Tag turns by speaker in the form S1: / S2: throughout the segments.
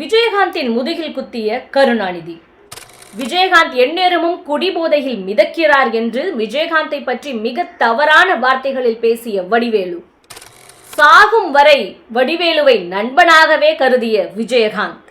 S1: விஜயகாந்தின் முதுகில் குத்திய கருணாநிதி. விஜயகாந்த் எந்நேரமும் குடிபோதையில் மிதக்கிறார் என்று விஜயகாந்தை பற்றி மிக தவறான வார்த்தைகளில் பேசிய வடிவேலு. சாகும் வரை வடிவேலுவை நண்பனாகவே கருதிய விஜயகாந்த்.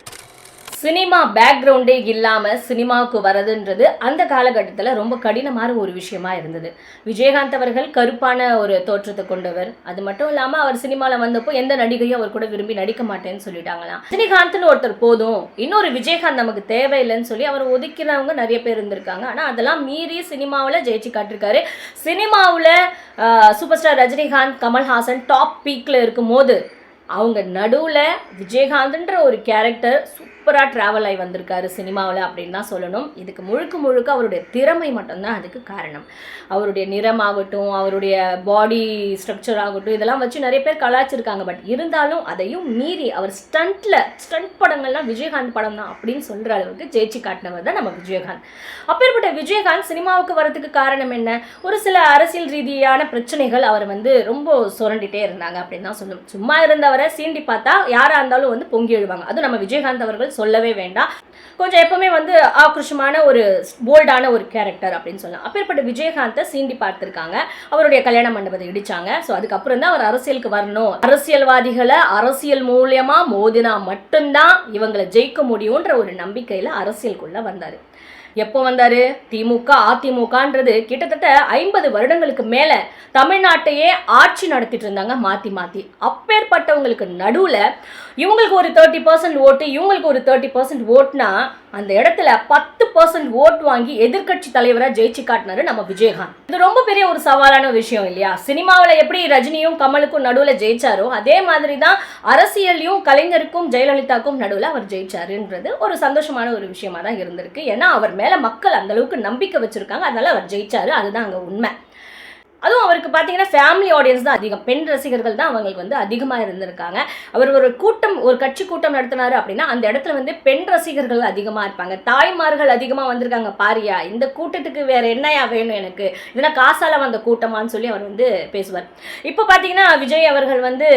S1: சினிமா பேக்ரவுண்டே இல்லாமல் சினிமாவுக்கு வரதுன்றது அந்த காலகட்டத்தில் ரொம்ப கடினமான ஒரு விஷயமா இருந்தது. விஜயகாந்த் அவர்கள் கருப்பான ஒரு தோற்றத்தை கொண்டவர். அது மட்டும் இல்லாமல் அவர் சினிமாவில் வந்தப்போ எந்த நடிகையும் அவர் கூட விரும்பி நடிக்க மாட்டேன்னு சொல்லிட்டாங்களாம். ரஜினிகாந்த்னு ஒருத்தர் போதும். இன்னொரு விஜயகாந்த் நமக்கு தேவையில்லைன்னு சொல்லி அவர் ஒதுக்கிறவங்க நிறைய பேர் இருந்திருக்காங்க. ஆனால் அதெல்லாம் மீறி சினிமாவில் ஜெயிச்சு காட்டிருக்காரு. சினிமாவில் super star Rajinikanth Kamal Haasan top பீக்கில் இருக்கும்போது அவங்க நடுவில் விஜயகாந்த்ன்ற ஒரு கேரக்டர் சூப்பராக ட்ராவல் ஆகி வந்திருக்காரு சினிமாவில் அப்படின்னு தான் சொல்லணும். இதுக்கு முழுக்க முழுக்க அவருடைய திறமை மட்டும்தான் அதுக்கு காரணம். அவருடைய நிறமாகட்டும் அவருடைய பாடி ஸ்ட்ரக்சர் ஆகட்டும் இதெல்லாம் வச்சு நிறைய பேர் கலாச்சிருக்காங்க பட் இருந்தாலும் அதையும் மீறி அவர் ஸ்டண்ட்டில் ஸ்டண்ட் படங்கள்லாம் விஜயகாந்த் படம் தான் அப்படின்னு சொல்கிற அளவுக்கு ஜெயிச்சு காட்டினவர் தான் நம்ம விஜயகாந்த். அப்பேற்பட்ட விஜயகாந்த் சினிமாவுக்கு வரதுக்கு காரணம் என்ன? ஒரு சில அரசியல் ரீதியான பிரச்சனைகள் அவர் வந்து ரொம்ப சுரண்டிட்டே இருந்தாங்க அப்படின்னு தான் சொல்லணும். சும்மா இருந்தவரை சீண்டி பார்த்தா யாராக இருந்தாலும் வந்து பொங்கி எழுவாங்க. அதுவும் நம்ம விஜயகாந்த் அவர்கள் சொல்லவே வேண்டாம். கொஞ்சம் எப்பவுமே வந்து ஆக்ரோஷமான ஒரு போல்டான ஒரு கேரக்டர் அப்படின்னு சொல்லலாம். அப்பேற்பட்ட விஜயகாந்தை சீண்டி பார்த்துருக்காங்க. அவருடைய கல்யாண மண்டபத்தை இடிச்சாங்க. ஸோ அதுக்கப்புறம் தான் அவர் அரசியலுக்கு வரணும். அரசியல்வாதிகளை அரசியல் மூலியமா மோதினா மட்டும்தான் இவங்களை ஜெயிக்க முடியுன்ற ஒரு நம்பிக்கையில் அரசியலுக்குள்ள வந்தார். எப்போ வந்தார்? திமுக அதிமுகன்றது கிட்டத்தட்ட ஐம்பது வருடங்களுக்கு மேலே தமிழ்நாட்டையே ஆட்சி நடத்திட்டு இருந்தாங்க மாற்றி மாற்றி அப்பேற்பட்டவங்களுக்கு நடுவில் இவங்களுக்கு ஒரு தேர்ட்டி பர்சன்ட் ஓட்டு இவங்களுக்கு ஒரு தேர்ட்டி பர்சன்ட் ஓட்டுனா அந்த இடத்துல பத்து பர்சன்ட் ஓட் வாங்கி எதிர்க்கட்சி தலைவராக ஜெயிச்சு காட்டினாரு நம்ம விஜயகாந்த். இது ரொம்ப பெரிய ஒரு சவாலான விஷயம் இல்லையா? சினிமாவில் எப்படி ரஜினியும் கமலுக்கும் நடுவில் ஜெயிச்சாரோ அதே மாதிரி தான் அரசியலையும் கலைஞருக்கும் ஜெயலலிதாக்கும் நடுவில் அவர் ஜெயிச்சாருன்றது ஒரு சந்தோஷமான ஒரு விஷயமா தான் இருந்திருக்கு. ஏன்னா அவர் மேலே மக்கள் அந்த அளவுக்கு நம்பிக்கை வச்சிருக்காங்க. அதனால அவர் ஜெயிச்சாரு. அதுதான் அங்கே உண்மை. அதுவும் அவருக்கு பார்த்தீங்கன்னா ஃபேமிலி ஆடியன்ஸ் தான் அதிகம். பெண் ரசிகர்கள் தான் அவங்களுக்கு வந்து அதிகமாக இருந்திருக்காங்க. அவர் ஒரு கூட்டம் ஒரு கட்சி கூட்டம் நடத்தினாரு அப்படின்னா அந்த இடத்துல வந்து பெண் ரசிகர்கள் அதிகமாக இருப்பாங்க. தாய்மார்கள் அதிகமாக வந்திருக்காங்க. பாரியா இந்த கூட்டத்துக்கு வேற என்னையா வேணும் எனக்கு? இதெல்லாம் காசால வந்த கூட்டமான்னு சொல்லி அவர் வந்து பேசுவார். இப்போ பார்த்தீங்கன்னா விஜய் அவர்கள் வந்து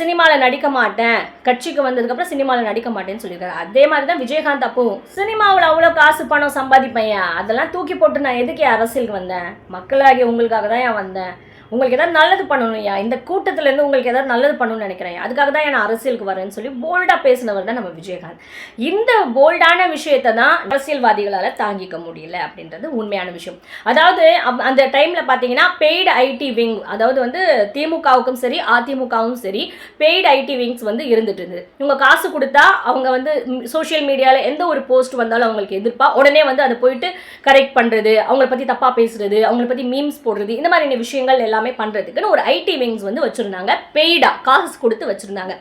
S1: சினிமாவில் நடிக்க மாட்டேன். கட்சிக்கு வந்ததுக்கப்புறம் சினிமாவில் நடிக்க மாட்டேன்னு சொல்லியிருக்காரு. அதே மாதிரி தான் விஜயகாந்த் அப்பவும் சினிமாவில் அவ்வளோ காசு பணம் சம்பாதிப்பையா அதெல்லாம் தூக்கி போட்டு நான் எதுக்கு அரசியலுக்கு வந்தேன்? மக்களாகிய உங்களுக்காக தான் வந்தேன். உங்களுக்கு ஏதாவது நல்லது பண்ணணும்யா? இந்த கூட்டத்துலேருந்து உங்களுக்கு ஏதாவது நல்லது பண்ணணும்னு நினைக்கிறேன். அதுக்காக தான் நான் அரசியலுக்கு வரேன்னு சொல்லி போல்டாக பேசினவர் தான் நம்ம விஜயகாந்த். இந்த போல்டான விஷயத்தை தான் அரசியல்வாதிகளால் தாங்கிக்க முடியல அப்படின்றது உண்மையான விஷயம். அதாவது அப்- அந்த டைமில் பார்த்தீங்கன்னா பெய்டு ஐடி விங் அதாவது வந்து திமுகவுக்கும் சரி அதிமுகவும் சரி பெய்டு ஐடி விங்ஸ் வந்து இருந்துட்டு இருந்தது. இவங்க காசு கொடுத்தா அவங்க வந்து சோஷியல் மீடியாவில் எந்த ஒரு போஸ்ட் வந்தாலும் அவங்களுக்கு எதிர்ப்பா உடனே வந்து அதை போயிட்டு கரெக்ட் பண்ணுறது அவங்கள பற்றி தப்பாக பேசுறது அவங்கள பற்றி மீம்ஸ் போடுறது இந்த மாதிரியான விஷயங்கள் எல்லாம் எல்லாமே பண்ணுறதுக்குன்னு ஒரு ஐடி விங்ஸ் வந்து வச்சுருந்தாங்க. பெய்டா காசு கொடுத்து வச்சுருந்தாங்க.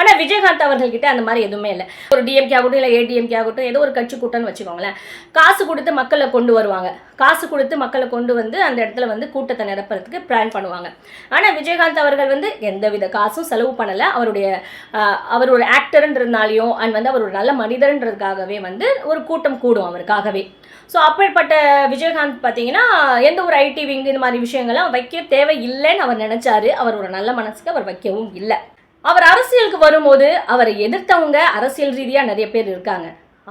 S1: ஆனால் விஜயகாந்த் அவர்கள்கிட்ட அந்த மாதிரி எதுவுமே இல்லை. ஒரு டிஎம்கே ஆகட்டும் இல்லை ஏடிஎம்கே ஆகட்டும் ஏதோ ஒரு கட்சி கூட்டம்னு வச்சுக்கோங்களேன். காசு கொடுத்து மக்களை கொண்டு வருவாங்க. காசு கொடுத்து மக்களை கொண்டு வந்து அந்த இடத்துல வந்து கூட்டத்தை நிரப்புறதுக்கு பிளான் பண்ணுவாங்க. ஆனால் விஜயகாந்த் அவர்கள் வந்து எந்தவித காசும் செலவு பண்ணலை. அவருடைய அவர் ஒரு ஆக்டர்ன்றதுனாலையும் அண்ட் வந்து அவர் ஒரு நல்ல மனிதர்ன்றதுக்காகவே வந்து ஒரு கூட்டம் கூடும் அவருக்காகவே. ஸோ அப்படிப்பட்ட விஜயகாந்த் பார்த்தீங்கன்னா எந்த ஒரு ஐடி விங் இந்த மாதிரி விஷயங்கள்லாம் வைக்க தேவை இல்லைன்னு அவர் நினச்சாரு. அவர் ஒரு நல்ல மனசுக்கு அவர் வைக்கவும் இல்லை. அவர் அரசியலுக்கு வரும்போது அவரை எதிர்த்தவங்க அரசியல் ரீதியாக நிறைய பேர் இருக்காங்க.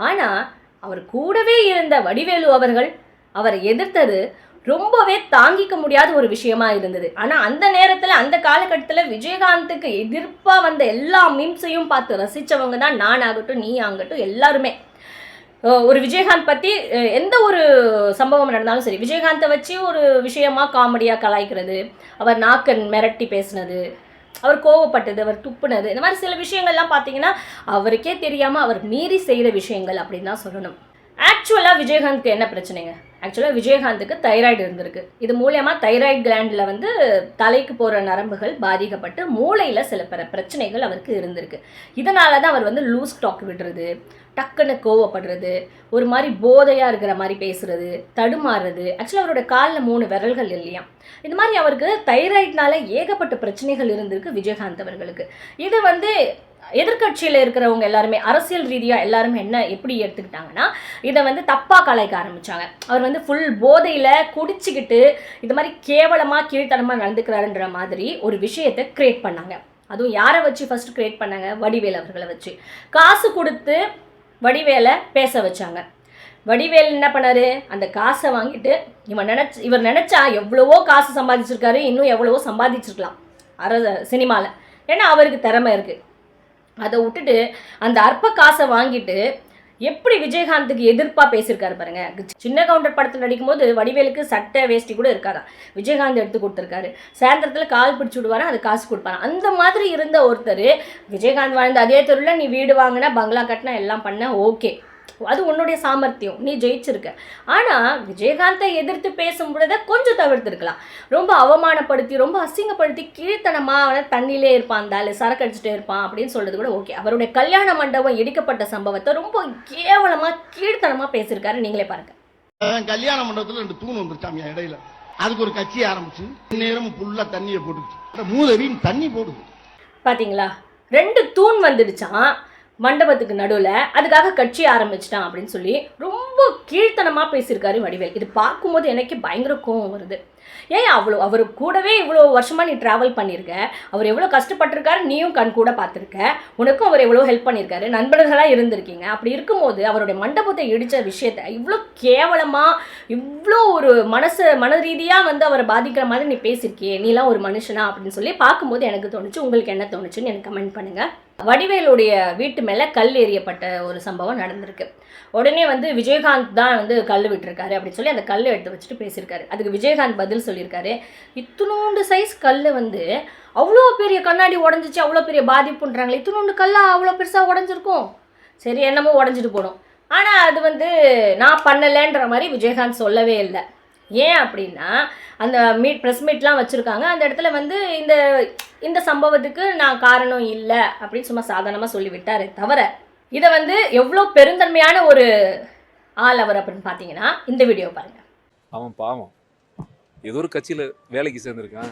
S1: ஆனால் அவர் கூடவே இருந்த வடிவேலு அவர்கள் அவரை எதிர்த்தது ரொம்பவே தாங்கிக்க முடியாத ஒரு விஷயமா இருந்தது. ஆனால் அந்த நேரத்தில் அந்த காலகட்டத்தில் விஜயகாந்துக்கு எதிர்ப்பாக வந்த எல்லா மீம்ஸையும் பார்த்து ரசித்தவங்க தான் நான் ஆகட்டும் நீ ஆகட்டும் எல்லாருமே. ஒரு விஜயகாந்த் பற்றி எந்த ஒரு சம்பவம் நடந்தாலும் சரி விஜயகாந்தை வச்சு ஒரு விஷயமா காமெடியாக கலாய்க்கிறது அவர் நாக்கன் மிரட்டி பேசினது அவர் கோவப்பட்டது அவர் துப்புனது இந்த மாதிரி சில விஷயங்கள்லாம் பார்த்தீங்கன்னா அவருக்கே தெரியாமல் அவர் மீறி செய்கிற விஷயங்கள் அப்படின்னு தான் சொல்லணும். ஆக்சுவலாக விஜயகாந்த்க்கு என்ன பிரச்சனைங்க? ஆக்சுவலாக விஜயகாந்துக்கு தைராய்டு இருந்திருக்கு. இது மூலயமா தைராய்டு கிளாண்டில் வந்து தலைக்கு போகிற நரம்புகள் பாதிக்கப்பட்டு மூளையில் சில பிற பிரச்சனைகள் அவருக்கு இருந்திருக்கு. இதனால தான் அவர் வந்து லூஸ் டாக் விடுறது டக்குன்னு கோவப்படுறது ஒரு மாதிரி போதையாக இருக்கிற மாதிரி பேசுறது தடுமாறுறது. ஆக்சுவலாக அவரோட காலில் மூணு விரல்கள் இல்லையா? இந்த மாதிரி அவருக்கு தைராய்டுனால ஏகப்பட்ட பிரச்சனைகள் இருந்திருக்கு விஜயகாந்த் அவர்களுக்கு. இது வந்து எதிர்க்கட்சியில் இருக்கிறவங்க எல்லாருமே அரசியல் ரீதியாக எல்லாருமே என்ன எப்படி எடுத்துக்கிட்டாங்கன்னா இதை வந்து தப்பாக கலைக்க ஆரம்பித்தாங்க அவர் வந்து ஃபுல் போதையில் குடிச்சிக்கிட்டு இது மாதிரி கேவலமாக கீழ்த்தனமாக நடந்துக்கிறாருன்ற மாதிரி ஒரு விஷயத்தை கிரியேட் பண்ணாங்க. அதுவும் யாரை வச்சு ஃபர்ஸ்ட் கிரியேட் பண்ணாங்க? வடிவேல் அவர்களை வச்சு. காசு கொடுத்து வடிவேலை பேச வச்சாங்க. வடிவேல் என்ன பண்ணாரு? அந்த காசை வாங்கிட்டு இவன் நினச்சி இவர் நினச்சா எவ்வளவோ காசு சம்பாதிச்சிருக்காரு இன்னும் எவ்வளவோ சம்பாதிச்சிருக்கலாம். அர சினிமாவில் ஏன்னா அவருக்கு திறமை இருக்குது அதை விட்டுட்டு அந்த அற்ப காசை வாங்கிட்டு எப்படி விஜயகாந்துக்கு எதிர்ப்பாக பேசியிருக்காரு பாருங்க. சின்ன கவுண்டர் படத்தில் நடிக்கும்போது வடிவேலுக்கு சட்டை வேஷ்டி கூட இருக்காராம் விஜயகாந்த் எடுத்து கொடுத்துருக்காரு. சாயந்தரத்தில் கால் பிடிச்சி விடுவாரா அது காசு கொடுப்பாராம் அந்த மாதிரி இருந்த ஒருத்தர் விஜயகாந்த் வாழ்ந்த அதே தெருவில் நீ வீடு வாங்கின பங்களா கட்டினா எல்லாம் பண்ண ஓகே. அது உன்னுடைய சாமர்த்தியம். நீ ஜெயிச்சிருக்க. ஆனால் விஜயகாந்தை எதிர்த்து பேசும்பொழுத கொஞ்சம் தவிர்த்துருக்கலாம். ரொம்ப அவமானப்படுத்தி ரொம்ப அசிங்கப்படுத்தி கீழ்த்தனமாக தண்ணியிலே இருப்பான் அந்த சரக்கு அடிச்சுட்டே இருப்பான் அப்படின்னு சொல்றது கூட ஓகே. அவருடைய கல்யாண மண்டபம் இடிக்கப்பட்ட சம்பவத்தை ரொம்ப கேவலமாக கீழ்த்தனமாக பேசியிருக்காரு. நீங்களே பாருங்க.
S2: அவன் கல்யாண மண்டபத்துல ரெண்டு தூண் வந்துருச்சாமியா இடையில. அதுக்கு ஒரு கட்சி ஆரம்பிச்சு நேரம் ஃபுல்லா தண்ணியை போட்டுச்சு மூதவின்னு தண்ணி போடுது.
S1: பாத்தீங்களா? ரெண்டு தூண் வந்துடுச்சான் மண்டபத்துக்கு நடுவில் அதுக்காக கட்சி ஆரம்பிச்சிட்டான் அப்படின்னு சொல்லி ரொம்ப கீழ்த்தனமாக பேசியிருக்காரு வடிவேல். இது பார்க்கும்போது எனக்கு பயங்கர கோவம் வருது. ஏன் அவ்வளோ அவர் கூடவே இவ்வளோ வருஷமாக நீ ட்ராவல் பண்ணியிருக்க அவர் எவ்வளோ கஷ்டப்பட்டிருக்காரு நீயும் கண் கூட பார்த்துருக்க. உனக்கும் அவர் எவ்வளோ ஹெல்ப் பண்ணியிருக்காரு நண்பர்களாக இருந்திருக்கீங்க. அப்படி இருக்கும்போது அவருடைய மண்டபத்தை இடித்த விஷயத்தை இவ்வளோ கேவலமாக இவ்வளோ ஒரு மனசு மன ரீதியாக வந்து அவரை பாதிக்கிற மாதிரி நீ பேசியிருக்கியே நீலாம் ஒரு மனுஷனா அப்படின்னு சொல்லி பார்க்கும்போது எனக்கு தோணுச்சு. உங்களுக்கு என்ன தோணுச்சுன்னு எனக்கு கமெண்ட் பண்ணுங்கள் வடிவேலுடைய வீட்டு மேலே கல் எறியப்பட்ட ஒரு சம்பவம் நடந்திருக்கு. உடனே வந்து விஜயகாந்த் தான் வந்து கல் விட்டுருக்காரு அப்படின்னு சொல்லி அந்த கல் எடுத்து வச்சுட்டு பேசியிருக்காரு. அதுக்கு விஜயகாந்த் பதில் சொல்லியிருக்காரு. இத்தினோண்டு சைஸ் கல் வந்து அவ்வளோ பெரிய கண்ணாடி உடஞ்சிச்சு அவ்வளோ பெரிய பாதிப்புன்றாங்களே இத்தினோண்டு கல்லாக அவ்வளோ பெருசாக உடஞ்சிருக்கும்? சரி என்னமோ உடஞ்சிட்டு போடும் ஆனால் அது வந்து நான் பண்ணலைன்ற மாதிரி விஜயகாந்த் சொல்லவே இல்லை. ஏன் அப்படின்னா அந்த மீட் ப்ரெஸ் மீட்லாம் வச்சுருக்காங்க. அந்த இடத்துல வந்து இந்த இந்த சம்பவத்துக்கு நான் காரணம் இல்லை அப்படின்னு சும்மா சாதாரணமாக சொல்லிவிட்டாரு தவிர இதை வந்து எவ்வளோ பெருந்தன்மையான ஒரு ஆள் அவர் அப்படின்னு பார்த்தீங்கன்னா இந்த வீடியோ பாருங்கள்
S3: அவன் பாவம். ஏதோ ஒரு கட்சியில் வேலைக்கு சேர்ந்துருக்கான்.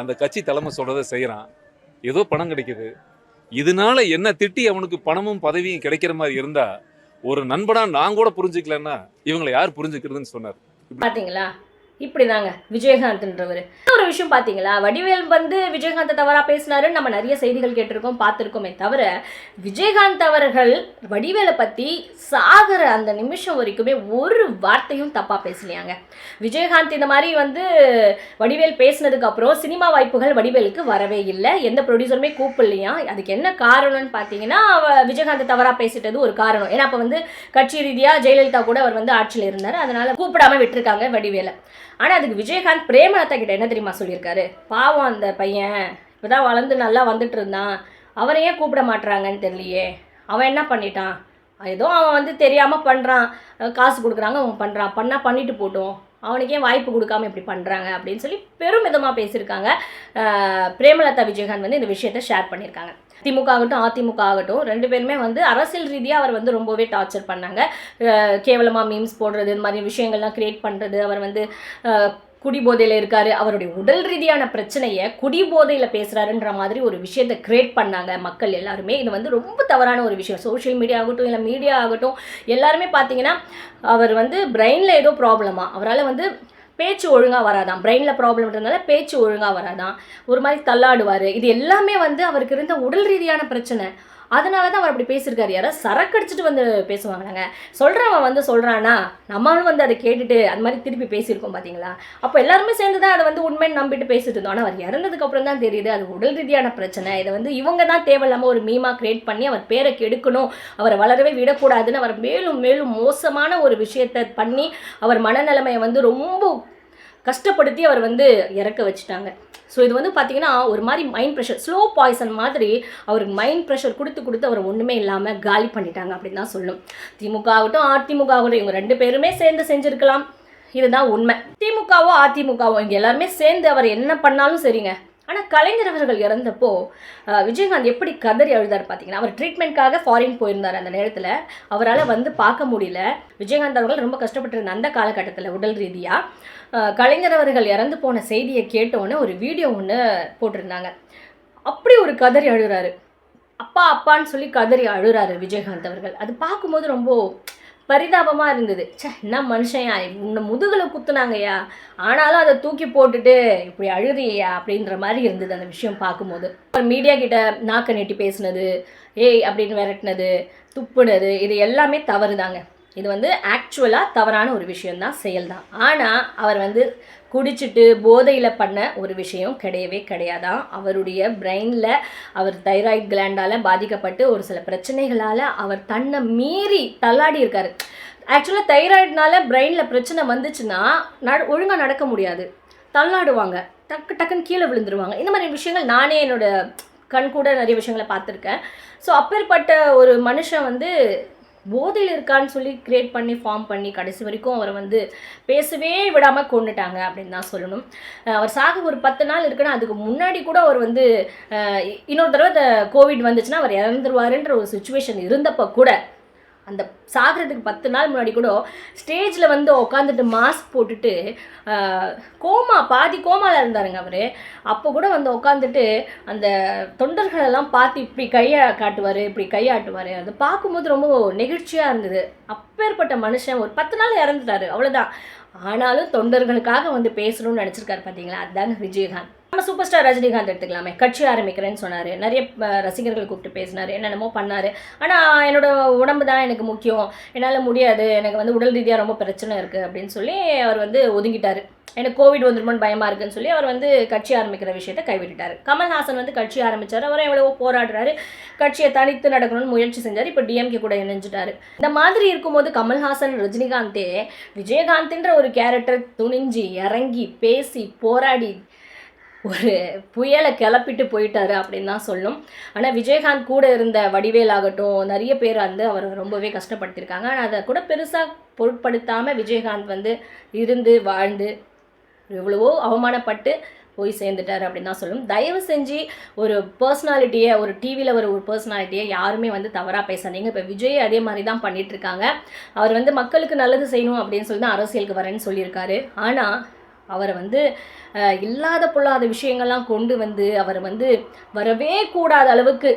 S3: அந்த கட்சி தலைமை சொல்கிறத செய்கிறான் ஏதோ பணம் கிடைக்குது. இதனால என்ன திட்டி அவனுக்கு பணமும் பதவியும் கிடைக்கிற மாதிரி இருந்தா ஒரு நண்பனா நான் கூட புரிஞ்சுக்கலன்னா இவங்களை யார் புரிஞ்சுக்கிறதுன்னு சொன்னார்.
S1: பார்த்தீங்களா இப்படிதாங்க விஜயகாந்த்ன்றவர். ஒரு விஷயம் பார்த்தீங்களா வடிவேல் வந்து விஜயகாந்த் தவறாக பேசினாருன்னு நம்ம நிறைய செய்திகள் கேட்டிருக்கோம் பார்த்துருக்கோமே தவிர விஜயகாந்த் அவர்கள் வடிவேலை பற்றி சாகிற அந்த நிமிஷம் வரைக்குமே ஒரு வார்த்தையும் தப்பாக பேசலையாங்க. விஜயகாந்த் இந்த மாதிரி வந்து வடிவேல் பேசினதுக்கப்புறம் சினிமா வாய்ப்புகள் வடிவேலுக்கு வரவே இல்லை. எந்த ப்ரொடியூசருமே கூப்பிடலையா? அதுக்கு என்ன காரணம்னு பார்த்தீங்கன்னா விஜயகாந்த் தவறாக பேசிட்டது ஒரு காரணம். ஏன்னா அப்போ வந்து கட்சி ரீதியாக ஜெயலலிதா கூட அவர் வந்து ஆட்சியில் இருந்தார். அதனால் கூப்பிடாம விட்டுருக்காங்க வடிவேலை. ஆனால் அதுக்கு விஜயகாந்த் பிரேமலதா கிட்ட என்ன தெரியுமா சொல்லியிருக்காரு? பாவம் அந்த பையன். இப்போதான் வளர்ந்து நல்லா வந்துட்டு இருந்தான் அவரை ஏன் கூப்பிட மாட்றாங்கன்னு தெரியலையே. அவன் என்ன பண்ணிட்டான்? ஏதோ அவன் வந்து தெரியாமல் பண்ணுறான் காசு கொடுக்குறாங்க அவன் பண்ணுறான் பண்ணால் பண்ணிட்டு போட்டோம். அவனுக்கே வாய்ப்பு கொடுக்காம இப்படி பண்ணுறாங்க அப்படின்னு சொல்லி பெருமிதமாக பேசியிருக்காங்க. பிரேமலதா விஜயகாந்த் வந்து இந்த விஷயத்தை ஷேர் பண்ணியிருக்காங்க. திமுக ஆகட்டும் அதிமுக ஆகட்டும் ரெண்டு பேருமே வந்து அரசியல் ரீதியாக அவர் வந்து ரொம்பவே டார்ச்சர் பண்ணாங்க. கேவலமாக மீம்ஸ் போடுறது இந்த மாதிரி விஷயங்கள்லாம் கிரியேட் பண்ணுறது அவர் வந்து குடிபோதையில் இருக்கார். அவருடைய உடல் ரீதியான பிரச்சனையை குடிபோதையில் பேசுகிறாருன்ற மாதிரி ஒரு விஷயத்தை கிரியேட் பண்ணாங்க மக்கள் எல்லாருமே. இது வந்து ரொம்ப தவறான ஒரு விஷயம். சோஷியல் மீடியா ஆகட்டும் இல்லை மீடியா ஆகட்டும் எல்லாருமே பார்த்தீங்கன்னா அவர் வந்து பிரெயினில் ஏதோ ப்ராப்ளமாக அவரால் வந்து பேச்சு ஒழுங்காக வராதான் பிரெயினில் இருந்ததுனால பேச்சு ஒழுங்காக வராதான் ஒரு மாதிரி தள்ளாடுவார். இது எல்லாமே வந்து அவருக்கு இருந்த உடல் ரீதியான பிரச்சனை. அதனால தான் அவர் அப்படி பேசியிருக்காரு. யாரோ சரக்கு அடிச்சுட்டு வந்து பேசுவாங்களாங்க. சொல்கிறவன் வந்து சொல்கிறானா நம்மளும் வந்து அதை கேட்டுட்டு அந்த மாதிரி திருப்பி பேசியிருக்கோம் பார்த்தீங்களா அப்போ எல்லாருமே சேர்ந்து தான் அதை வந்து உண்மைன்னு நம்பிட்டு பேசிட்டு இருந்தோம். ஆனால் அவர் இறந்ததுக்கப்புறம் தான் தெரியுது. அது உடல் ரீதியான பிரச்சனை. இதை வந்து இவங்க தான் தேவையில்லாமல் ஒரு மீமா கிரியேட் பண்ணி அவர் பேரை கெடுக்கணும். அவரை வளரவே விடக்கூடாதுன்னு அவர் மேலும் மேலும் மோசமான ஒரு விஷயத்தை பண்ணி அவர் மனநிலைமையை வந்து ரொம்ப கஷ்டப்படுத்தி அவர் வந்து இறக்க வச்சுட்டாங்க. ஸோ இது வந்து பார்த்தீங்கன்னா ஒரு மாதிரி மைண்ட் ப்ரெஷர் ஸ்லோ பாய்சன் மாதிரி அவருக்கு மைண்ட் ப்ரெஷர் கொடுத்து கொடுத்து அவர் ஒன்றுமே இல்லாமல் காலி பண்ணிட்டாங்க அப்படின்னு தான் சொல்லணும் திமுக ஆகட்டும் அதிமுக ஆகட்டும் இவங்க ரெண்டு பேருமே சேர்ந்து செஞ்சுருக்கலாம். இதுதான் உண்மை. திமுகவோ அதிமுகவோ இங்கே எல்லாருமே சேர்ந்து அவர் என்ன பண்ணாலும் சரிங்க. ஆனால் கலைஞர் அவர்கள் இறந்தப்போ விஜயகாந்த் எப்படி கதறி அழுதார் பார்த்தீங்கன்னா அவர் ட்ரீட்மெண்ட்காக ஃபாரின் போயிருந்தார் அந்த நேரத்தில். அவரால் வந்து பார்க்க முடியல. விஜயகாந்த் அவர்கள் ரொம்ப கஷ்டப்பட்டிருந்த அந்த காலகட்டத்தில் உடல் ரீதியாக கலைஞர் அவர்கள் இறந்து போன செய்தியை கேட்டோன்னே ஒரு வீடியோ ஒன்று போட்டிருந்தாங்க. அப்படி ஒரு கதறி அழுகிறாரு. அப்பா அப்பான்னு சொல்லி கதறி அழுகிறாரு விஜயகாந்த் அவர்கள். அது பார்க்கும்போது ரொம்ப பரிதாபமாக இருந்தது. சே என்ன மனுஷன்யா உன்னை முதுகில் குத்துனாங்கய்யா. ஆனாலும் அதை தூக்கி போட்டுட்டு இப்படி அழுறியா அப்படின்ற மாதிரி இருந்தது அந்த விஷயம் பார்க்கும்போது. மீடியா கிட்ட நாக்க நெட்டி பேசுனது ஏய் அப்படின்னு விரட்டினது துப்புனது இது எல்லாமே தவறு தாங்க இது வந்து ஆக்சுவலாக தவறான ஒரு விஷயம்தான் செயல்தான். ஆனால் அவர் வந்து குடிச்சிட்டு போதையில் பண்ண ஒரு விஷயம் கிடையவே கிடையாதான் அவருடைய பிரெயினில் அவர் தைராய்டு கிளாண்டால் பாதிக்கப்பட்டு ஒரு சில பிரச்சனைகளால் அவர் தன்னை மீறி தள்ளாடி இருக்கார். ஆக்சுவலாக தைராய்டுனால பிரெயினில் பிரச்சனை வந்துச்சுன்னா நட ஒழுங்காக நடக்க முடியாது. தள்ளாடுவாங்க. டக்கு டக்குன்னு கீழே விழுந்துருவாங்க. இந்த மாதிரி விஷயங்கள் நானே என்னோடய கண் கூட நிறைய விஷயங்களை பார்த்துருக்கேன். ஸோ அப்பேற்பட்ட ஒரு மனுஷன் வந்து போதையில் இருக்கான்னு சொல்லி கிரியேட் பண்ணி ஃபார்ம் பண்ணி கடைசி வரைக்கும் அவரை வந்து பேசவே விடாமல் கொண்டுட்டாங்க அப்படின்னு தான் சொல்லணும். அவர் சாக ஒரு பத்து நாள் இருக்குன்னா அதுக்கு முன்னாடி கூட அவர் வந்து இன்னொரு தடவை இந்த கோவிட் வந்துச்சுன்னா அவர் இறந்துருவாருன்ற ஒரு சுச்சுவேஷன் இருந்தப்போ கூட அந்த சாகிறதுக்கு பத்து நாள் முன்னாடி கூட ஸ்டேஜில் வந்து உட்காந்துட்டு மாஸ்க் போட்டுட்டு கோமா பாதி கோமாவில் இருந்தாருங்க அவர். அப்போ கூட வந்து உட்காந்துட்டு அந்த தொண்டர்களெல்லாம் பார்த்து இப்படி கையை காட்டுவார் இப்படி கையாட்டுவார். அதை பார்க்கும்போது ரொம்ப நெகிழ்ச்சியாக இருந்தது. அப்பேற்பட்ட மனுஷன் ஒரு பத்து நாள் இறந்துட்டாரு. அவ்வளோதான் ஆனாலும் தொண்டர்களுக்காக வந்து பேசணும்னு நினச்சிருக்காரு பார்த்தீங்களா அதுதாங்க விஜயகாந்த். நம்ம சூப்பர் ஸ்டார் ரஜினிகாந்த் எடுத்துக்கலாமே. கட்சி ஆரம்பிக்கிறேன்னு சொன்னார். நிறைய ரசிகர்கள் கூப்பிட்டு பேசினார். என்னென்னமோ பண்ணார். ஆனால் என்னோட உடம்பு தான் எனக்கு முக்கியம். என்னால் முடியாது. எனக்கு வந்து உடல் ரீதியாக ரொம்ப பிரச்சனை இருக்குது அப்படின்னு சொல்லி அவர் வந்து ஒதுங்கிட்டார். எனக்கு கோவிட் வந்துருமோன்னு பயமாக இருக்குன்னு சொல்லி அவர் வந்து கட்சி ஆரம்பிக்கிற விஷயத்தை கைவிட்டுட்டார். கமல்ஹாசன் வந்து கட்சி ஆரம்பிச்சார். அவர் எவ்வளவோ போராடுறாரு. கட்சியை தனித்து நடக்கணும்னு முயற்சி செஞ்சார். இப்போ டிஎம்கே கூட இணைஞ்சிட்டாரு. இந்த மாதிரி இருக்கும்போது கமல்ஹாசன் ரஜினிகாந்தே விஜயகாந்த்ன்ற ஒரு கேரக்டர் துணிஞ்சு இறங்கி பேசி போராடி ஒரு புயலை கிளப்பிட்டு போயிட்டாரு அப்படின்னு தான் சொல்லும். ஆனால் விஜயகாந்த் கூட இருந்த வடிவேல் ஆகட்டும் நிறைய பேர் வந்து அவர் ரொம்பவே கஷ்டப்படுத்தியிருக்காங்க. ஆனால் அதை கூட பெருசாக பொருட்படுத்தாமல் விஜயகாந்த் வந்து இருந்து வாழ்ந்து எவ்வளவோ அவமானப்பட்டு போய் சேர்ந்துட்டார் அப்படின்னு தான் சொல்லணும். தயவு செஞ்சு ஒரு பர்சனாலிட்டியை ஒரு டிவியில் ஒரு ஒரு பர்சனாலிட்டியை யாருமே வந்து தவறாக பேசாதீங்க. இப்போ விஜய் அதே மாதிரி தான் பண்ணிட்டு இருக்காங்க அவர் வந்து மக்களுக்கு நல்லது செய்யணும் அப்படின்னு சொல்லி தான் அரசியலுக்கு வரேன்னு சொல்லியிருக்காரு. ஆனால் அவரை வந்து இல்லாத பொல்லாத விஷயங்கள்லாம் கொண்டு வந்து அவர் வந்து வரவே கூடாத அளவுக்கு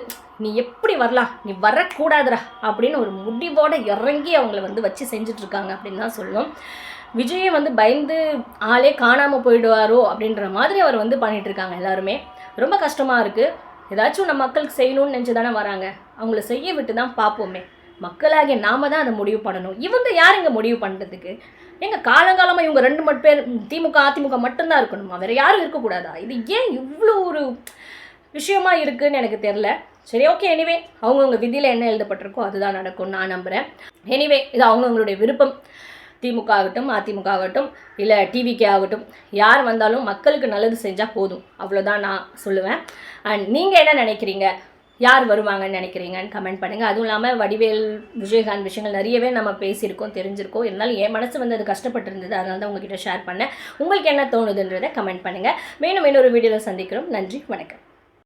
S1: நீ எப்படி வரலாம்? நீ வரக்கூடாதுரா அப்படின்னு ஒரு முடிவோடு இறங்கி அவங்கள வந்து வச்சு செஞ்சிட்ருக்காங்க அப்படின்னு தான் சொல்லணும். விஜயை வந்து பயந்து ஆளே காணாமல் போயிடுவாரோ அப்படின்ற மாதிரி அவர் வந்து பண்ணிட்டு இருக்காங்க எல்லாருமே. ரொம்ப கஷ்டமாக இருக்குது ஏதாச்சும் நம்ம மக்களுக்கு செய்யணும்னு நினச்சி தானே வராங்க. அவங்கள செய்ய விட்டு தான் பார்ப்போமே மக்களாகிய நாம தான் அதை முடிவு பண்ணணும். இவங்க யார் இங்கே முடிவு பண்ணுறதுக்கு எங்கள் காலங்காலமாக இவங்க ரெண்டு மட்டும் பேர் திமுக அதிமுக மட்டும்தான் இருக்கணுமா? வேறு யாரும் இருக்கக்கூடாதா? இது ஏன் இவ்வளோ ஒரு விஷயமா இருக்குன்னு எனக்கு தெரில சரி ஓகே எனிவே அவங்கவுங்க விதியில் என்ன எழுதப்பட்டிருக்கோ அதுதான் நடக்கும்னு நான் நம்புகிறேன் எனிவே இது அவங்கவுங்களுடைய விருப்பம். திமுக ஆகட்டும் அதிமுக ஆகட்டும் இல்லை டிவிகே ஆகட்டும் யார் வந்தாலும் மக்களுக்கு நல்லது செஞ்சால் போதும். அவ்வளோதான் நான் சொல்லுவேன். அண்ட் நீங்கள் என்ன நினைக்கிறீங்க? யார் வருவாங்கன்னு நினைக்கிறீங்கன்னு கமெண்ட் பண்ணுங்கள் அதுவும் இல்லாமல் வடிவேல் விஜயகாந்த் விஷயங்கள் நிறையவே நம்ம பேசியிருக்கோம் தெரிஞ்சிருக்கோம். இருந்தாலும் என் மனசு வந்து அது கஷ்டப்பட்டு இருந்தது அதனால தான் உங்ககிட்ட ஷேர் பண்ணேன். உங்களுக்கு என்ன தோணுதுன்றதை கமெண்ட் பண்ணுங்கள் மேலும் இன்னொரு வீடியோவில் சந்திக்கிறோம். நன்றி வணக்கம்.